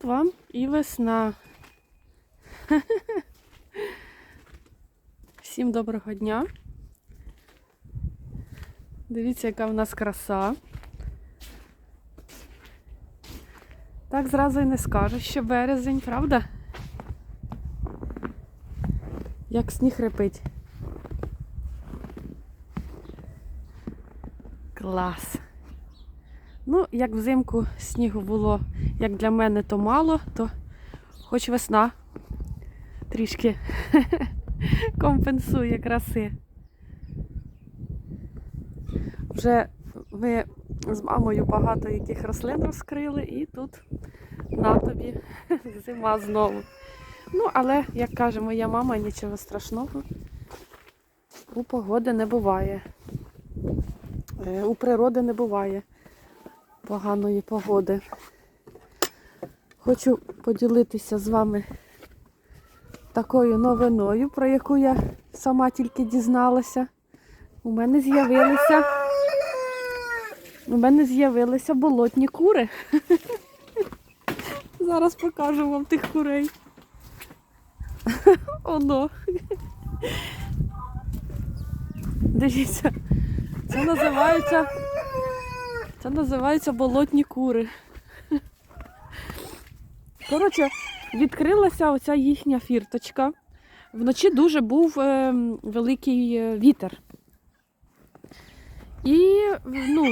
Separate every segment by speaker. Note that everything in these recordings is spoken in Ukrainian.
Speaker 1: От вам і весна. Всім доброго дня. Дивіться, яка в нас краса. Так зразу і не скажеш, що березень, правда? Як сніг репить. Клас. Ну, як взимку снігу було, як для мене, то мало, то хоч весна трішки компенсує краси. Вже ми з мамою багато яких рослин розкрили, і тут на тобі зима знову. Ну, але, як каже моя мама, нічого страшного. У погоди не буває. Е, У природи не буває поганої погоди. Хочу поділитися з вами такою новиною, про яку я сама тільки дізналася. У мене з'явилися. У мене з'явилися болотні кури. Зараз покажу вам тих курей. Оно. Дивіться, це називається. Це називається болотні кури. Коротше, відкрилася оця їхня фірточка. Вночі дуже був е, великий е, вітер. І, ну,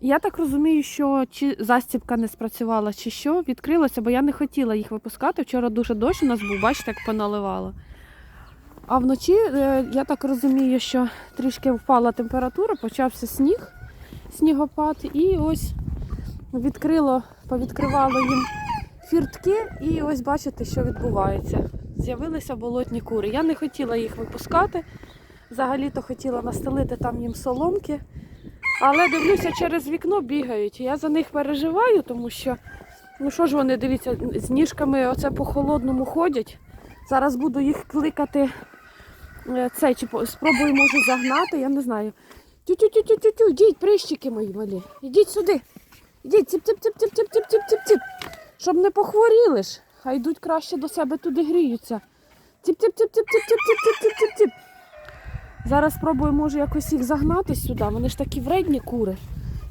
Speaker 1: я так розумію, що чи застібка не спрацювала, чи що, відкрилося, бо я не хотіла їх випускати. Вчора дуже дощ у нас був, бачите, як поналивало. А вночі, е, я так розумію, що трішки впала температура, почався сніг, снігопад, і ось відкрило, повідкривало їм фіртки, і ось бачите, що відбувається. З'явилися болотні кури. Я не хотіла їх випускати. Взагалі-то хотіла настелити там їм соломки. Але дивлюся, через вікно бігають. Я за них переживаю, тому що, ну що ж вони, дивіться, з ніжками оце по холодному ходять. Зараз буду їх кликати. е, Це чи спробую, може, загнати, я не знаю. Тю-тю-тю-тю-тю, йдіть, прищики мої малі. Ідіть сюди. Ідіть, ціп-ціп-ціп-ціп-ціп-ціп-ціп-ціп. Щоб не похворіли ж. Хай йдуть краще до себе туди гріються. Ціп-ціп-ціп-ціп-ціп-ціп-ціп-ціп-ціп. Зараз спробую, може, якось їх загнати сюди. Вони ж такі вредні кури.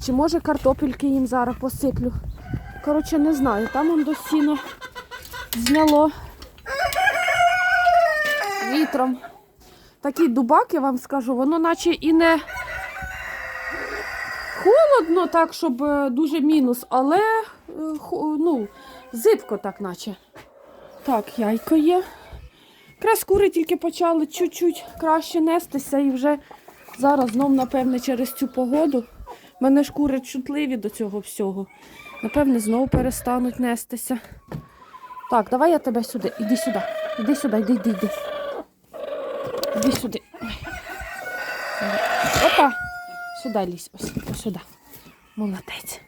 Speaker 1: Чи може картопельки їм зараз посиплю. Коротше, не знаю. Там он до сіно зняло вітром. Такий дубак, я вам скажу, воно наче і не холодно, так, щоб е, дуже мінус, але е, ну, зибко так наче. Так, яйко є. Якраз кури тільки почали чуть-чуть краще нестися і вже зараз знов, напевне, через цю погоду. в мене ж кури чутливі до цього всього. Напевне, знову перестануть нестися. Так, давай я тебе сюди. Іди сюди. Іди сюди, йди, йди, йди. Іди сюди. Опа! Сюди лізь, ось, ось сюди. Молодець.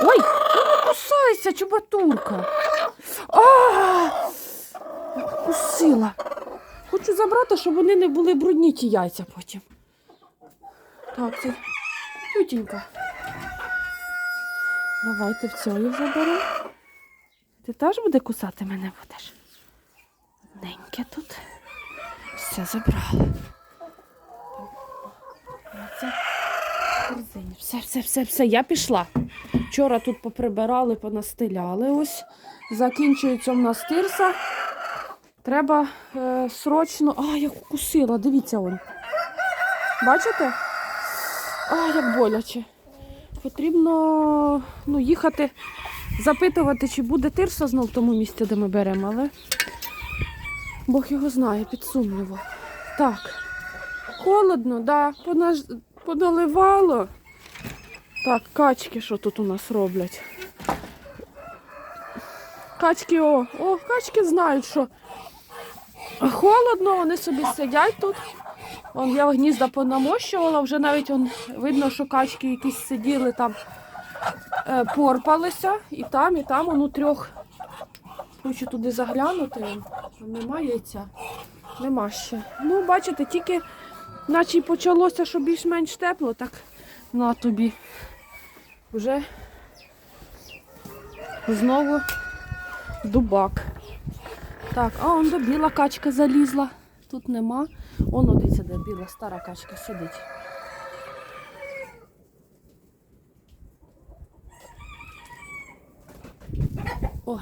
Speaker 1: Ой, не кусайся, чубатурка. А! Кусила. Хочу забрати, щоб вони не були брудні ті яйця потім. Так, це тютенька. Давайте в цього заберу. Ти теж буде кусати мене будеш? Одненьке тут. Все забрала. Все, все, все, все, я пішла. Вчора тут поприбирали, понастеляли. Ось закінчується в нас тирса. Треба е, срочно. А, я укусила, дивіться он. Бачите? А, як боляче. Потрібно ну, їхати, запитувати, чи буде тирса знов в тому місці, де ми беремо, але Бог його знає, під сумнівом. Так. Холодно, да, понаж... поналивало. Так, качки, що тут у нас роблять? Качки, о, о, качки знають, що холодно, вони собі сидять тут. Вон я гнізда понамощувала, вже навіть он, видно, що качки якісь сиділи там, е, порпалися, і там, і там, он у трьох. Хочу туди заглянути. Там Нема яйця. Нема ще. Ну, бачите, тільки наче почалося, що більш-менш тепло, так на тобі. Вже Знову дубак. Так, а он до біла качка залізла. Тут нема. Воно дивіться, де біла стара качка сидить. Ой.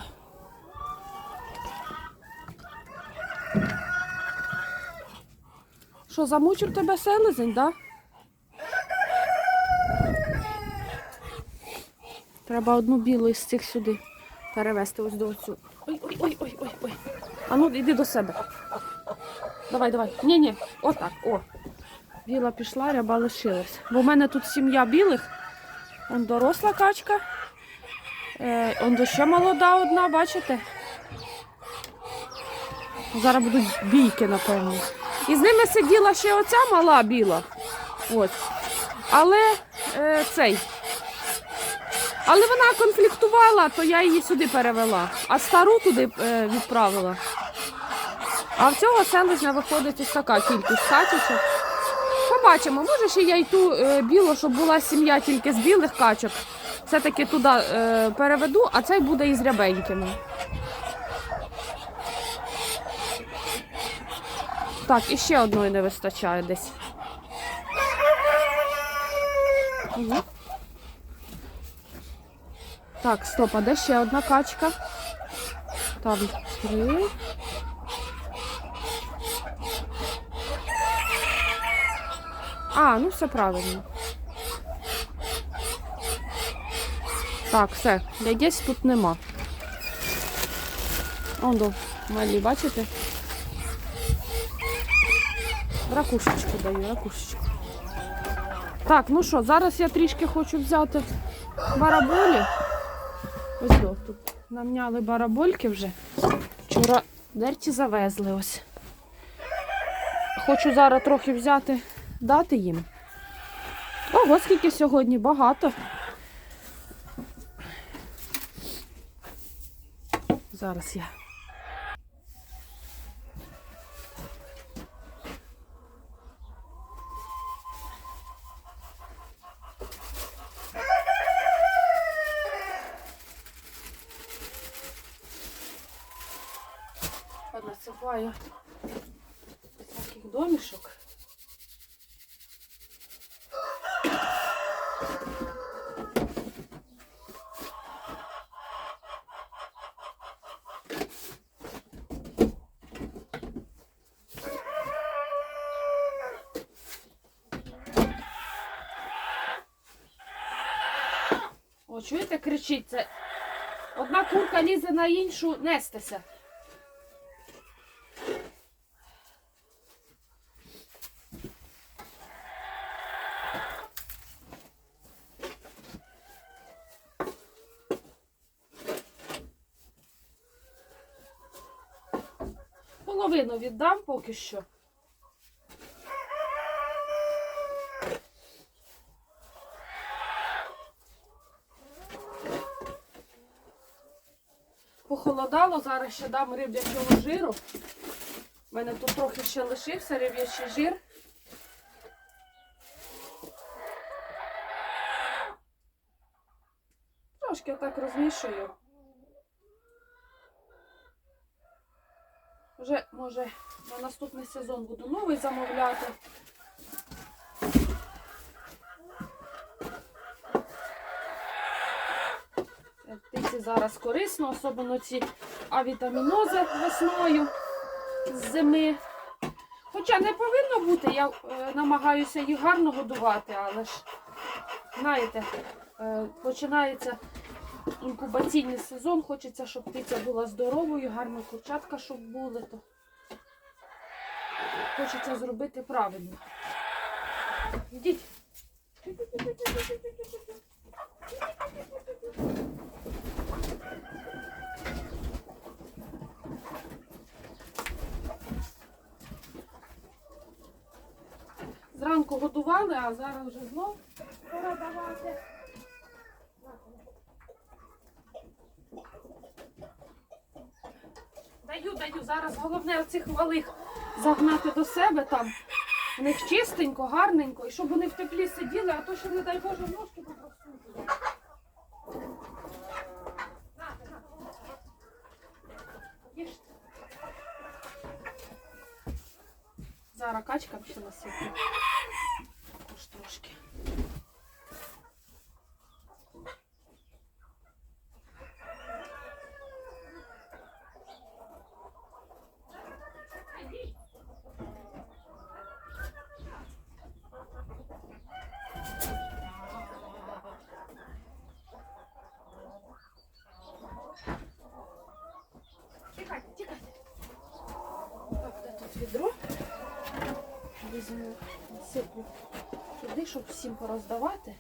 Speaker 1: Що, замучив тебе селезень, да? Треба одну білу із цих сюди перевезти ось до цю. Ой, ой. А ну йди до себе. Давай, давай. Ні, ні, отак, о. Біла пішла, ряба лишилась. Бо в мене тут сім'я білих. Он доросла качка. Е, он ще молода одна, бачите? Зараз будуть бійки, напевно. І з ними сиділа ще оця мала біла. Ось. Але е, цей. Але вона конфліктувала, то я її сюди перевела, а стару туди е, відправила. А в цього селезня виходить ось така кількість качечок. Побачимо, може ще я й ту е, білу, щоб була сім'я тільки з білих качок. Все-таки туди е, переведу, а цей буде із рябенькими. Так, і ще одної не вистачає десь. Так, стоп, а де ще одна качка? Там три. А, ну все правильно. Так, все, яєць тут нема. Он до малі, бачите? Ракушечку даю, ракушечку. Так, ну що, зараз я трішки хочу взяти бараболі. Ось до, тут намняли барабольки вже. Вчора дерті завезли ось. Хочу зараз трохи взяти, дати їм. Ого, скільки сьогодні багато. Зараз я. Насипаю таких домішок. О, чуєте, кричить? Це одна курка лізе на іншу нестися. Половину віддам поки що. Похолодало, зараз ще дам риб'ячого жиру. У мене тут трохи ще лишився риб'ячий жир. Трошки так розмішую. Вже, може, на наступний сезон буду новий замовляти. Е, Птиці зараз корисно, особливо ці авітамінози весною з зими. Хоча не повинно бути, я е, намагаюся їх гарно годувати, але ж, знаєте, е, починається інкубаційний сезон, хочеться, щоб птиця була здоровою, гарно курчатка, щоб були, то хочеться зробити правильно. Йдіть. Зранку годували, а зараз вже знов пора давати. Даю, даю. Зараз головне оцих малих загнати до себе там. У них чистенько, гарненько, і щоб вони в теплі сиділи, а то, ще не дай Боже, ножки попросують. Зараз качка пішла сіти. Візьму, насиплю туди, щоб всім пороздавати.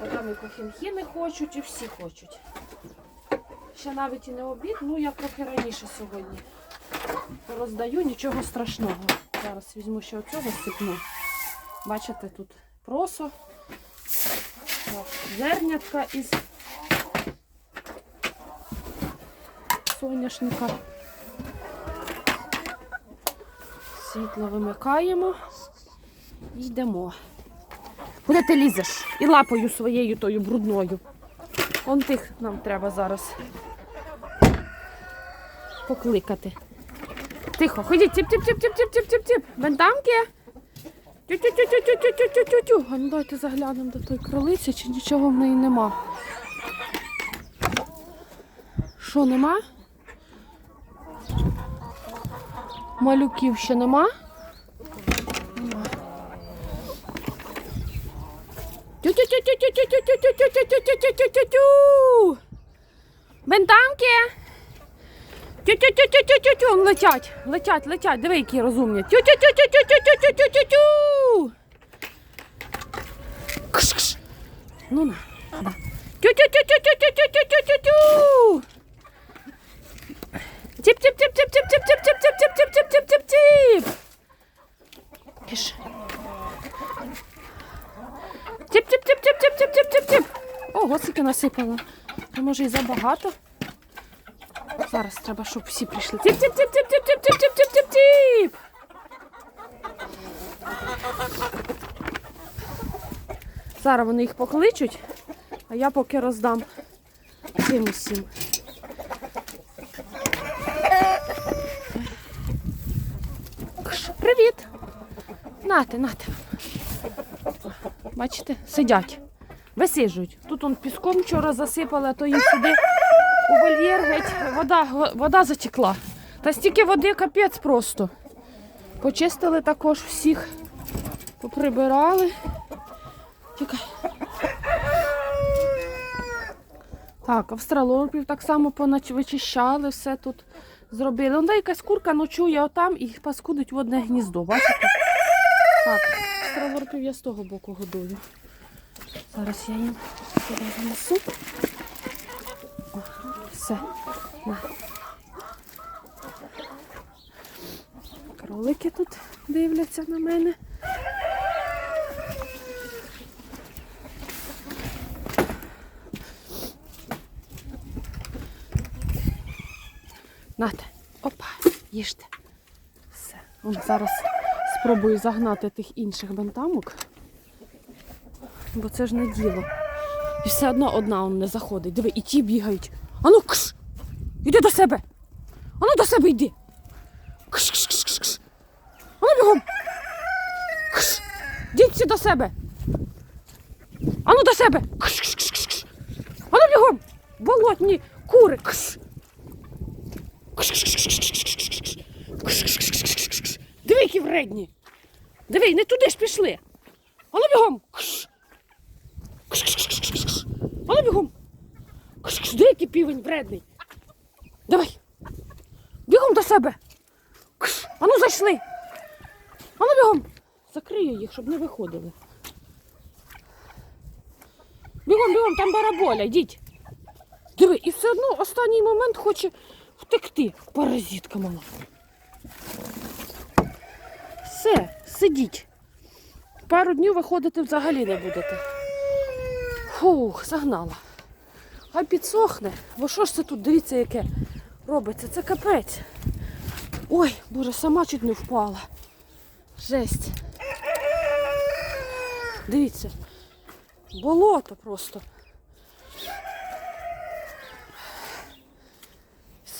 Speaker 1: Бо там і кохінхи не хочуть, і всі хочуть. Ще навіть і не обід, ну я трохи раніше сьогодні роздаю, нічого страшного. Зараз візьму ще оцього сипну. Бачите, тут просо, зернятка із соняшника. Світло вимикаємо йдемо. Куди ти лізеш? І лапою своєю тою брудною. Он тих нам треба зараз покликати. Тихо, ходіть, тіп-тіп-тіп-тіп-тіп-тіп-тіп. Бентамки. Тю-тю-тю-тю-тю-тю-тю-тю-тю. А ну дайте заглянемо до тої кролиці, чи нічого в неї нема. Що, нема? Малюків ще нема? Нема. Тю-тю-тю-тю-тю-тю-тю-тю-тю-тю-тю-тю-тю-тю-тю. Бентамки? Тю-тю-тю-тю-тю-тю-тю, летять, летять, летять. Диви, які розумні. Тю-тю-тю-тю-тю-тю-тю-тю-тю-тю. Ну на, да. Тю-тю-тю-тю-тю-тю-тю-тю-тю-тю. Тип-тип-тип-тип-тип-тип-тип-тип-тип-тип-тип-тип. Киш. Тип-тип-тип-тип-тип-тип-тип-тип-тип. Ого, скільки насипала. А може і забагато. Зараз треба, щоб всі прийшли. Тип, Зараз вони їх покличуть, а я поки роздам цим усім. Привіт! Нате, нате. Бачите, сидять, висиджують. Тут он піском вчора засипали, а то їм сюди у вольєр геть вода, вода затекла. Та стільки води капець просто. Почистили також всіх, поприбирали. Тікай. Так, австралопів так само понач... вичищали, все тут зробили. Ну, якась курка ночує отам і паскудить в одне гніздо. Бачите? Так, австралопів я з того боку годую. Зараз я їм сюди занесу. Все. На. Кролики тут дивляться на мене. Нате. Опа, їжте. Все. От зараз спробую загнати тих інших бентамок. Бо це ж не діло. І все одно одна он не заходить. Диви, і ті бігають. Ану кш! Іди до себе! Ану до себе йди! Кш, кш, кш, кш, кш. Ану бігом! Кш! Діть до себе! Ану до себе! Кш, кш, кш, кш, кш. Ану бігом! Болотні кури! Кш! Кш, кш, кш, кш, кш, кш, Диви, які вредні! Диви, не туди ж пішли! Ану бігом! Ану бігом! Кш, який півень вредний? Давай! Бігом до себе! Ану зайшли! Ану бігом! Закрию їх, щоб не виходили. Бігом, бігом, там бараболя, йдіть. Диви, і все одно останній момент хоче втекти. Паразитка мала. Все, сидіть. Пару днів виходити взагалі не будете. Фух, загнала. Хай підсохне. Бо що ж це тут, дивіться, яке робиться? Це капець. Ой, боже, сама чуть не впала. Жесть. Дивіться. Болото просто.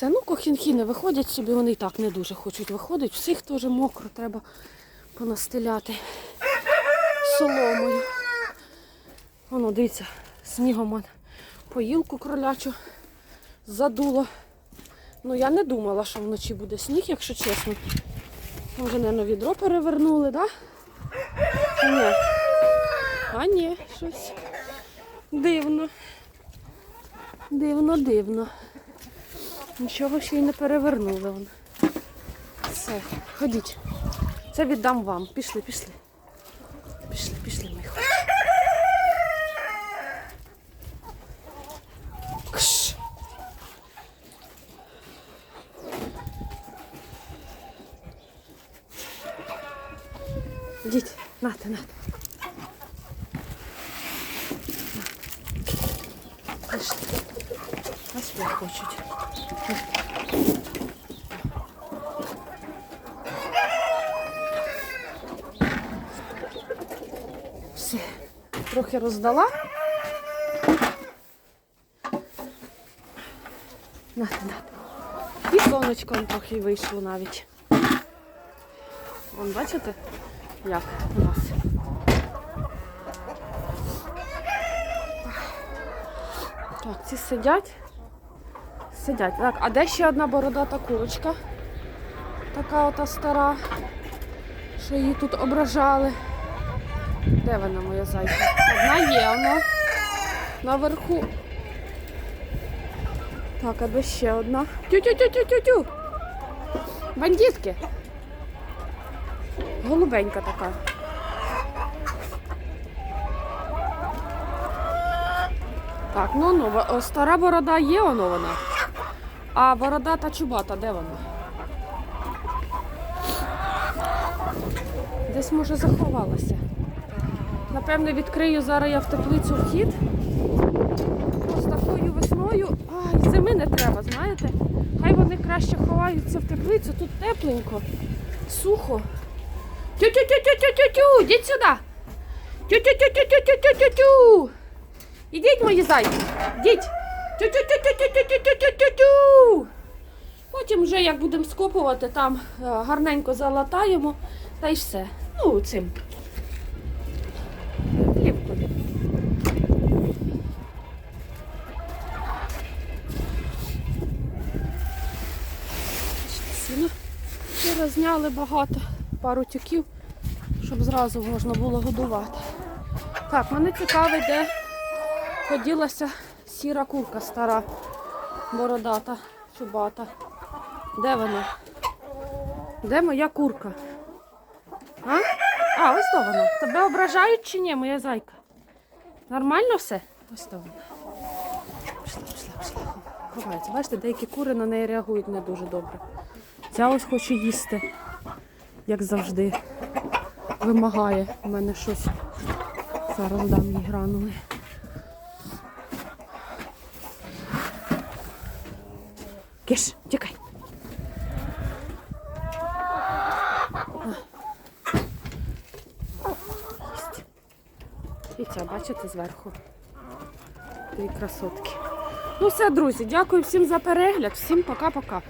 Speaker 1: Все, ну кохінхи не виходять собі, вони і так не дуже хочуть виходити. Всіх теж мокро, треба понастеляти соломою. Воно, дивіться, снігом поїлку кролячу задуло. Ну я не думала, що вночі буде сніг, якщо чесно. Може, не відро перевернули, так? Да? Ні. А ні, щось дивно. Дивно, дивно. Нічого ще й не перевернули. Вон. Все, ходіть. Це віддам вам. Пішли, пішли. Пішли, пішли, хлопці. Кш. Йдіть, нате, нате. Пішли. А хочуть. Все, трохи роздала. Нате, нате. І сонечко трохи вийшло навіть. Вон, бачите, як у нас. Так, ці сидять. Сидять. Так, а де ще одна бородата курочка? Така ота стара, що її тут ображали. Де вона моя зайка? Одна є вона. Наверху. Так, а де ще одна? Тю-тю-тю-тю-тю-тю. Бандитки. Голубенька така. Так, ну ну, стара борода є воно вона. А борода та чубата, де вона? Десь може заховалася. Напевно, відкрию зараз я в теплицю вхід. З такою весною. Ай, зими не треба, знаєте? Хай вони краще ховаються в теплицю, тут тепленько, сухо. Тю-тю-тю-тю-тю-тю-тю! Ідіть сюди! Тю-тю-тю-тю-тю-тю-тю-тю! Ідіть, мої зайці! Ідіть! Тю-тю-тю-тю-тю-тю-тю-тю-тю! Потім вже як будемо скопувати, там е, гарненько залатаємо, та й все. Ну, цим. Плівкою. Сіно. Вчора зняли багато, пару тюків, щоб зразу можна було годувати. Так, мене цікавить, де поділася сіра курка стара, бородата, чубата. Де вона? Де моя курка? А? А, ось то вона. Тебе ображають чи ні, моя зайка? Нормально все? Ось то вона. Пішла. Ховається. Бачите, деякі кури на неї реагують не дуже добре. Ця ось хоче їсти, як завжди. Вимагає у мене щось. Зараз дам їй гранули. Киш, тікай. Єсть. Бачите, зверху. Дві красотки. Ну все, друзі, дякую всім за перегляд. Всім пока-пока.